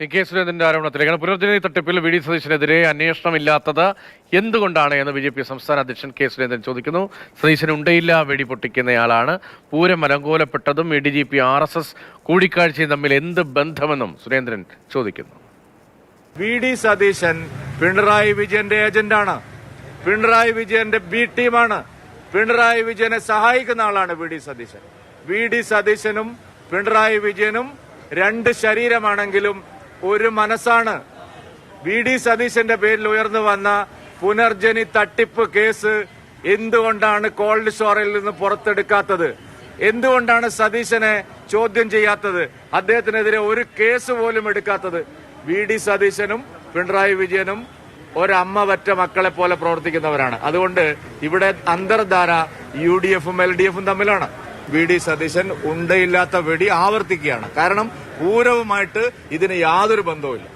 K സുരേന്ദ്രന്റെ ആരോപണത്തിലേക്കാണ് പുനർജനി തട്ടിപ്പിൽ V D സതീശനെതിരെ അന്വേഷണമില്ലാത്തത് എന്തുകൊണ്ടാണ് എന്ന് ബി ജെ പി സംസ്ഥാന അധ്യക്ഷൻ കെ സുരേന്ദ്രൻ ചോദിക്കുന്നു. സതീശൻ ഉണ്ടയില്ല വെടി പൊട്ടിക്കുന്നയാളാണ്. Pooram അലങ്കോലപ്പെട്ടതും A D G P R S S കൂടിക്കാഴ്ചയും തമ്മിൽ എന്ത് ബന്ധമെന്നും സുരേന്ദ്രൻ ചോദിക്കുന്നു. വി ഡി സതീശൻ പിണറായി വിജയന്റെ ഏജന്റാണ്. പിണറായി വിജയന്റെ ബി ടീമാണ്. പിണറായി വിജയനെ സഹായിക്കുന്ന ആളാണ് V D Satheesan. V D സതീശനും പിണറായി വിജയനും രണ്ട് ശരീരമാണെങ്കിലും ഒരു മനസ്സാണ്. വി ഡി സതീശന്റെ പേരിൽ ഉയർന്നു വന്ന പുനർജനി തട്ടിപ്പ് കേസ് എന്തുകൊണ്ടാണ് കോൾഡ് സ്റ്റോറിൽ നിന്ന് പുറത്തെടുക്കാത്തത്? എന്തുകൊണ്ടാണ് സതീശനെ ചോദ്യം ചെയ്യാത്തത്? അദ്ദേഹത്തിനെതിരെ ഒരു കേസ് പോലും എടുക്കാത്തത്? വി ഡി സതീശനും പിണറായി വിജയനും ഒരമ്മ പറ്റ മക്കളെ പോലെ പ്രവർത്തിക്കുന്നവരാണ്. അതുകൊണ്ട് ഇവിടെ അന്തർധാര യു ഡി എഫും എൽ ഡി എഫും തമ്മിലാണ്. വി ഡി സതീശൻ ഉണ്ടയില്ലാത്ത വെടി ആവർത്തിക്കുകയാണ്. കാരണം പൂരവുമായിട്ട് ഇതിന് യാതൊരു ബന്ധവുമില്ല.